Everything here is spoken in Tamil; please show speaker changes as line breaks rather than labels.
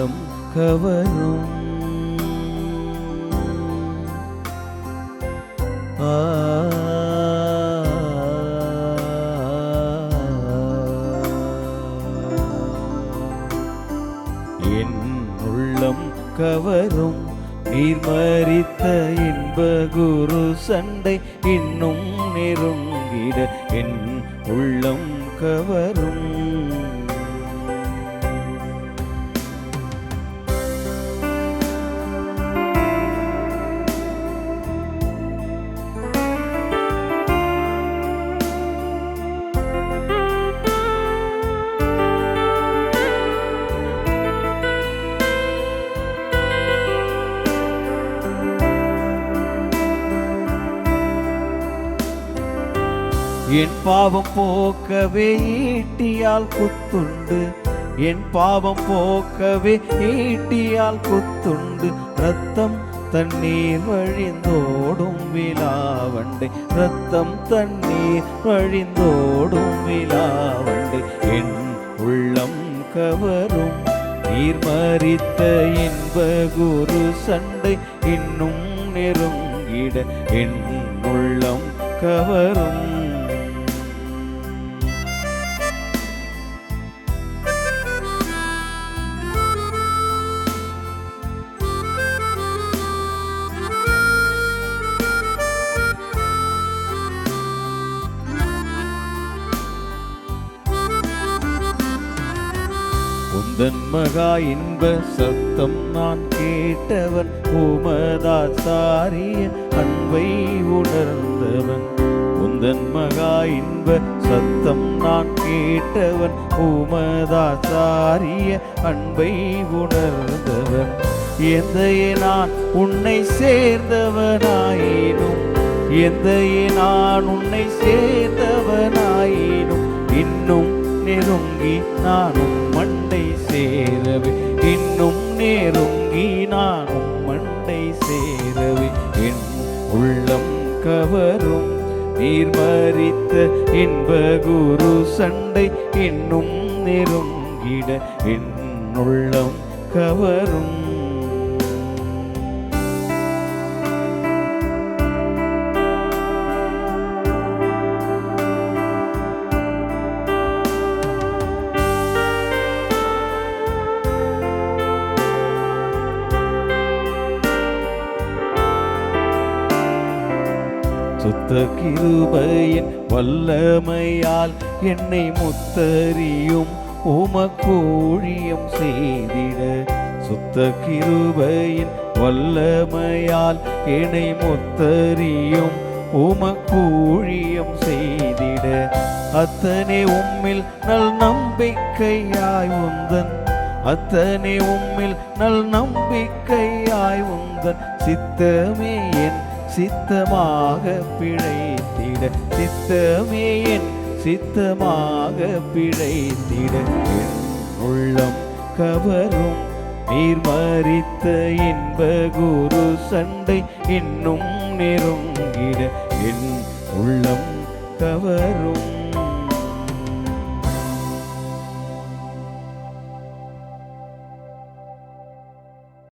உள்ளம் கவரும். ஆ. என் உள்ளம் கவரும். நீர் மறித்த இன்ப குரு சண்டை இன்னும் நெருங்கிட என் உள்ளம் கவரும். என் பாவம் போக்கவே ஈட்டியால் குத்துண்டு. என் பாவம் போக்கவே ஈட்டியால் குத்துண்டு. ரத்தம் தண்ணீர் வழிந்தோடும் விழாவண்டை. ரத்தம் தண்ணீர் வழிந்தோடும் விழாவண்டை. என் உள்ளம் கவரும் நீர் மறித்த இன்ப குரு சண்டை இன்னும் நெருங்கிட. என் உள்ளம் கவரும் உந்தன் மகா இன்ப சத்தம் நான் கேட்டவன் உமதாசாரிய அன்பை உணர்ந்தவன். உந்தன் மகா இன்ப சத்தம் நான் கேட்டவன் உமதாசாரிய அன்பை உணர்ந்தவன். எந்தையே நான் உன்னை சேர்ந்தவனாயினும் எந்தையே நான் உன்னை சேர்ந்தவனாயினும் இன்னும் நெருங்கி நானும் கவரும் நீர் மறித்த இன்ப குரு சண்டை இன்னும் நெருங்கிட. என் உள்ளம் கவரும். சுத்த கிருபையின் வல்லமையால் என்னை முத்தறியும் உமக்கோழியம் செய்திட. சுத்த கிருபையின் வல்லமையால் என்னை முத்தறியும் உமக்கூழியம் செய்திட. அத்தனை உம்மில் நல் நம்பிக்கையாய் உந்தன். அத்தனை உம்மில் நல் நம்பிக்கையாய் உந்தன். சித்தமே என் சித்தமாக பிழைத்திட சித்தமே என் சித்தமாக பிழைத்திட. என் உள்ளம் கவரும் நீர் மறித்த இன்ப குரு சண்டை இன்னும் நெருங்கிட. என் உள்ளம் கவரும்